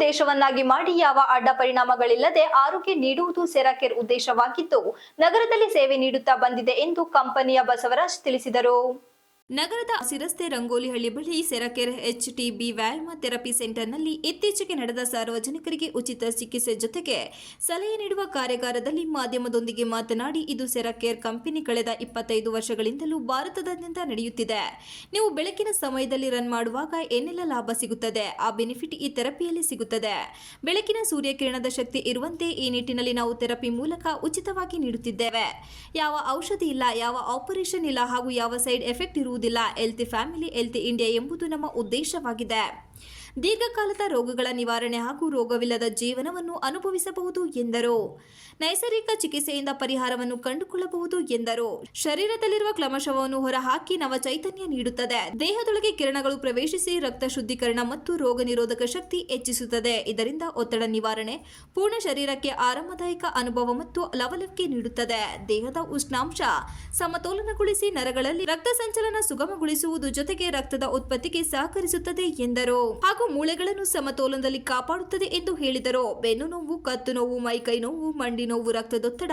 ದೇಶವನ್ನಾಗಿ ಮಾಡಿ ಯಾವ ಅಡ್ಡ ಪರಿಣಾಮಗಳಿಲ್ಲದೆ ಆರೋಗ್ಯ ನೀಡುವುದು ಸೆರಾಕೇರ್ ಉದ್ದೇಶವಾಗಿದ್ದು ನಗರದಲ್ಲಿ ಸೇವೆ ನೀಡುತ್ತಾ ಬಂದಿದೆ ಎಂದು ಕಂಪನಿಯ ಬಸವರಾಜ್ ತಿಳಿಸಿದರು. ನಗರದ ಸಿರಸ್ತೆ ರಂಗೋಲಿಹಳ್ಳಿ ಬಳಿ ಸೆರಕೆರೆ ಎಚ್ ಟಿ ಬಿ ವ್ಯಾಯಾಮ ಥೆರಪಿ ಸೆಂಟರ್ನಲ್ಲಿ ಇತ್ತೀಚೆಗೆ ನಡೆದ ಸಾರ್ವಜನಿಕರಿಗೆ ಉಚಿತ ಚಿಕಿತ್ಸೆ ಜೊತೆಗೆ ಸಲಹೆ ನೀಡುವ ಕಾರ್ಯಾಗಾರದಲ್ಲಿ ಮಾಧ್ಯಮದೊಂದಿಗೆ ಮಾತನಾಡಿ, ಇದು ಸೆರಕೇರ್ ಕಂಪನಿ ಕಳೆದ ಇಪ್ಪತ್ತೈದು ವರ್ಷಗಳಿಂದಲೂ ಭಾರತದಾದ್ಯಂತ ನಡೆಯುತ್ತಿದೆ. ನೀವು ಬೆಳಕಿನ ಸಮಯದಲ್ಲಿ ರನ್ ಮಾಡುವಾಗ ಏನೆಲ್ಲ ಲಾಭ ಸಿಗುತ್ತದೆ? ಆ ಬೆನಿಫಿಟ್ ಈ ಥೆರಪಿಯಲ್ಲಿ ಸಿಗುತ್ತದೆ. ಬೆಳಕಿನ ಸೂರ್ಯಕಿರಣದ ಶಕ್ತಿ ಇರುವಂತೆ ಈ ನಿಟ್ಟಿನಲ್ಲಿ ನಾವು ಥೆರಪಿ ಮೂಲಕ ಉಚಿತವಾಗಿ ನೀಡುತ್ತಿದ್ದೇವೆ. ಯಾವ ಔಷಧಿ ಇಲ್ಲ, ಯಾವ ಆಪರೇಷನ್ ಇಲ್ಲ ಹಾಗೂ ಯಾವ ಸೈಡ್ ಎಫೆಕ್ಟ್ ಇರುವುದಿಲ್ಲ ಎಲ್ತಿ ಫ್ಯಾಮಿಲಿ ಎಲ್ತಿ ಇಂಡಿಯಾ ಎಂಬುದು ನಮ್ಮ ಉದ್ದೇಶವಾಗಿದೆ. ದೀರ್ಘಕಾಲದ ರೋಗಗಳ ನಿವಾರಣೆ ಹಾಗೂ ರೋಗವಿಲ್ಲದ ಜೀವನವನ್ನು ಅನುಭವಿಸಬಹುದು ಎಂದರು. ನೈಸರ್ಗಿಕ ಚಿಕಿತ್ಸೆಯಿಂದ ಪರಿಹಾರವನ್ನು ಕಂಡುಕೊಳ್ಳಬಹುದು ಎಂದರು. ಶರೀರದಲ್ಲಿರುವ ಕ್ಲಮಶವನ್ನು ಹೊರಹಾಕಿ ನವ ಚೈತನ್ಯ ನೀಡುತ್ತದೆ. ದೇಹದೊಳಗೆ ಕಿರಣಗಳು ಪ್ರವೇಶಿಸಿ ರಕ್ತ ಶುದ್ಧೀಕರಣ ಮತ್ತು ರೋಗ ನಿರೋಧಕ ಶಕ್ತಿ ಹೆಚ್ಚಿಸುತ್ತದೆ. ಇದರಿಂದ ಒತ್ತಡ ನಿವಾರಣೆ, ಪೂರ್ಣ ಶರೀರಕ್ಕೆ ಆರಾಮದಾಯಕ ಅನುಭವ ಮತ್ತು ಲವಲವಿಕೆ ನೀಡುತ್ತದೆ. ದೇಹದ ಉಷ್ಣಾಂಶ ಸಮತೋಲನಗೊಳಿಸಿ ನರಗಳಲ್ಲಿ ರಕ್ತ ಸಂಚಲನ ಸುಗಮಗೊಳಿಸುವುದು ಜೊತೆಗೆ ರಕ್ತದ ಉತ್ಪತ್ತಿಗೆ ಸಹಕರಿಸುತ್ತದೆ ಎಂದರು. ಹಾಗೂ ಮೂಳೆಗಳನ್ನು ಸಮತೋಲನದಲ್ಲಿ ಕಾಪಾಡುತ್ತದೆ ಎಂದು ಹೇಳಿದರು. ಬೆನ್ನು ನೋವು, ಕತ್ತು ನೋವು, ಮೈಕೈ ನೋವು, ಮಂಡಿ ನೋವು, ರಕ್ತದೊತ್ತಡ,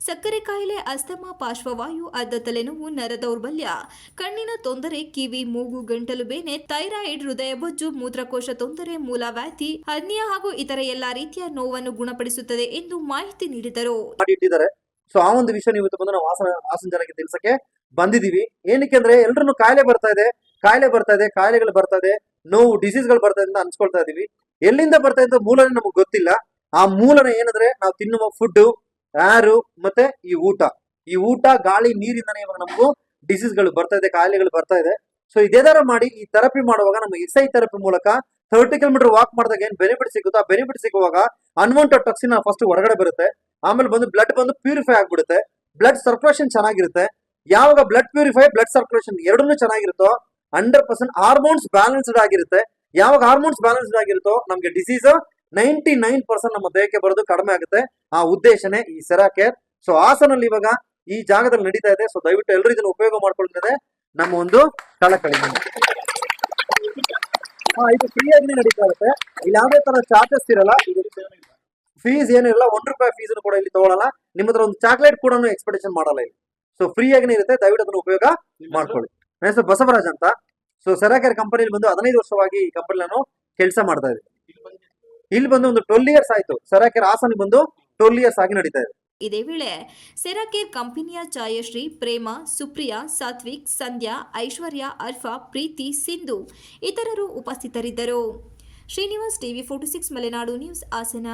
ಸಕ್ಕರೆ ಕಾಯಿಲೆ, ಅಸ್ತಮಾ, ಪಾರ್ಶ್ವವಾಯು, ಅರ್ಧ ತಲೆನೋವು, ನರ ದೌರ್ಬಲ್ಯ, ಕಣ್ಣಿನ ತೊಂದರೆ, ಕಿವಿ, ಮೂಗು, ಗಂಟಲು ಬೇನೆ, ಥೈರಾಯ್ಡ್, ಹೃದಯ ಬೊಜ್ಜು, ಮೂತ್ರಕೋಶ ತೊಂದರೆ, ಮೂಲವ್ಯಾಧಿ ಅನ್ಯ ಹಾಗೂ ಇತರ ಎಲ್ಲಾ ರೀತಿಯ ನೋವನ್ನು ಗುಣಪಡಿಸುತ್ತದೆ ಎಂದು ಮಾಹಿತಿ ನೀಡಿದರು. ಇಟ್ಟಿದ್ದಾರೆ ಸೊ ಆ ಒಂದು ವಿಷಯ ಇವತ್ತು ಬಂದು ನಾವು ಹಾಸನ ಜನಕ್ಕೆ ತಿಳಿಸಕ್ಕೆ ಬಂದಿದೀವಿ ಏನಕ್ಕೆ ಅಂದ್ರೆ ಎಲ್ರು ಕಾಯಿಲೆ ಬರ್ತಾ ಇದೆ, ಕಾಯಿಲೆ ಬರ್ತಾ ಇದೆ, ಕಾಯಿಲೆಗಳು ಬರ್ತಾ ಇದೆ. ನೋವು ಡಿಸೀಸ್ಗಳು ಬರ್ತಾ ಅಂತ ಅನ್ಸ್ಕೊಳ್ತಾ ಇದೀವಿ. ಎಲ್ಲಿಂದ ಬರ್ತಾ ಇದ್ದ ಮೂಲನೇ ನಮಗೆ ಗೊತ್ತಿಲ್ಲ. ಆ ಮೂಲನ ಏನಂದ್ರೆ ನಾವು ತಿನ್ನುವ ಫುಡ್ ಯಾರು ಮತ್ತೆ ಈ ಊಟ. ಈ ಊಟ, ಗಾಳಿ, ನೀರಿಂದನೇ ಇವಾಗ ನಮಗೂ ಡಿಸೀಸ್ಗಳು ಬರ್ತಾ ಇದೆ, ಕಾಯಿಲೆಗಳು ಬರ್ತಾ ಇದೆ. ಸೊ ಇದೇದಾರ ಮಾಡಿ ಈ ಥೆರಪಿ ಮಾಡುವಾಗ ನಮ್ಮ ಐ ಥೆರಪಿ ಮೂಲಕ ಥರ್ಟಿ ಕಿಲೋಮೀಟರ್ ವಾಕ್ ಮಾಡಿದಾಗ ಏನ್ ಬೆನಿಫಿಟ್ ಸಿಗುತ್ತೋ, ಆ ಬೆನಿಫಿಟ್ ಸಿಗುವಾಗ ಅನ್ವಾಂಟೆಡ್ ಟಾಕ್ಸಿನ್ ಫಸ್ಟ್ ಹೊರಗಡೆ ಬರುತ್ತೆ. ಆಮೇಲೆ ಬಂದು ಬ್ಲಡ್ ಬಂದು ಪ್ಯೂರಿಫೈ ಆಗ್ಬಿಡುತ್ತೆ. ಬ್ಲಡ್ ಸರ್ಕ್ಯುಲೇಷನ್ ಚೆನ್ನಾಗಿರುತ್ತೆ. ಯಾವಾಗ ಬ್ಲಡ್ ಪ್ಯೂರಿಫೈ ಬ್ಲಡ್ ಸರ್ಕ್ಯುಲೇಷನ್ ಎರಡನ್ನೂ ಚೆನ್ನಾಗಿರುತ್ತೋ ಹಂಡ್ರೆಡ್ ಪರ್ಸೆಂಟ್ ಹಾರ್ಮೋನ್ಸ್ ಬ್ಯಾಲೆನ್ಸ್ಡ್ ಆಗಿರುತ್ತೆ. ಯಾವಾಗ ಹಾರ್ಮೋನ್ಸ್ ಬ್ಯಾಲೆನ್ಸ್ಡ್ ಆಗಿರುತ್ತೋ ನಮ್ಗೆ ಡಿಸೀಸ್ ನೈಂಟಿ ನೈನ್ ಪರ್ಸೆಂಟ್ ನಮ್ಮ ದೇಹಕ್ಕೆ ಬರೋದು ಕಡಿಮೆ ಆಗುತ್ತೆ. ಆ ಉದ್ದೇಶನೇ ಈ ಸೆರಾ ಕೇರ್. ಸೊ ಹಾಸನಲ್ಲಿ ಇವಾಗ ಈ ಜಾಗದಲ್ಲಿ ನಡೀತಾ ಇದೆ. ಸೊ ದಯವಿಟ್ಟು ಎಲ್ಲರೂ ಇದನ್ನ ಉಪಯೋಗ ಮಾಡ್ಕೊಳ್ತಿದೆ ನಮ್ಮ ಒಂದು ಕಳಕಳಿ ಇದು ಫ್ರೀ ಆಗಿ ನಡೀತಾ ಇರುತ್ತೆ. ಇಲ್ಲಿ ಯಾವುದೇ ತರ ಚಾರ್ಜಸ್ ಇರಲ್ಲ. ಫೀಸ್ ಏನಿರಲ್ಲ, ಒಂದ್ ರೂಪಾಯಿ ಫೀಸ್ ಕೂಡ ಇಲ್ಲಿ ತಗೊಳ್ಳಲ್ಲ ನಿಮ್ಮ ಹತ್ರ ಒಂದು ಚಾಕ್ಲೇಟ್ ಕೂಡ ಎಕ್ಸ್ಪೆಕ್ಟೇಷನ್ ಮಾಡಲ್ಲ ಇಲ್ಲಿ. ಸೊ ಫ್ರೀ ಆಗಿನೇ ಇರುತ್ತೆ. ದಯವಿಟ್ಟು ಅದನ್ನ ಉಪಯೋಗ ಮಾಡ್ಕೊಳ್ಳಿ. ನನ್ನ ಹೆಸರು ಬಸವರಾಜ್ ಅಂತ. ಸೊ ಸೆರಾಕೇರ್ ಕಂಪನಿಲಿ ಬಂದು ಹದಿನೈದು ವರ್ಷವಾಗಿ ಈ ಕಂಪನಿ ನಾನು ಕೆಲಸ ಮಾಡ್ತಾ ಇದ್ದೀನಿ ಇಲ್ಲಿ ಬಂದು ಒಂದು ಟ್ವೆಲ್ ಇಯರ್ಸ್ ಆಯ್ತು. ಸೆರಾಕೇರ್ ಹಾಸನ ಬಂದು ಟ್ವೆಲ್ ಇಯರ್ಸ್ ಆಗಿ ನಡೀತಾ ಇದೆ. ಇದೇ ವೇಳೆ ಸೆರಾಕೇರ್ ಕಂಪನಿಯ ಛಾಯಶ್ರೀ ಪ್ರೇಮ, ಸುಪ್ರಿಯಾ, ಸಾತ್ವಿಕ್, ಸಂಧ್ಯಾ, ಐಶ್ವರ್ಯ, ಅರ್ಫಾ, ಪ್ರೀತಿ, ಸಿಂಧು ಇತರರು ಉಪಸ್ಥಿತರಿದ್ದರು. Srinivas TV forty six Malenadu news Hassan.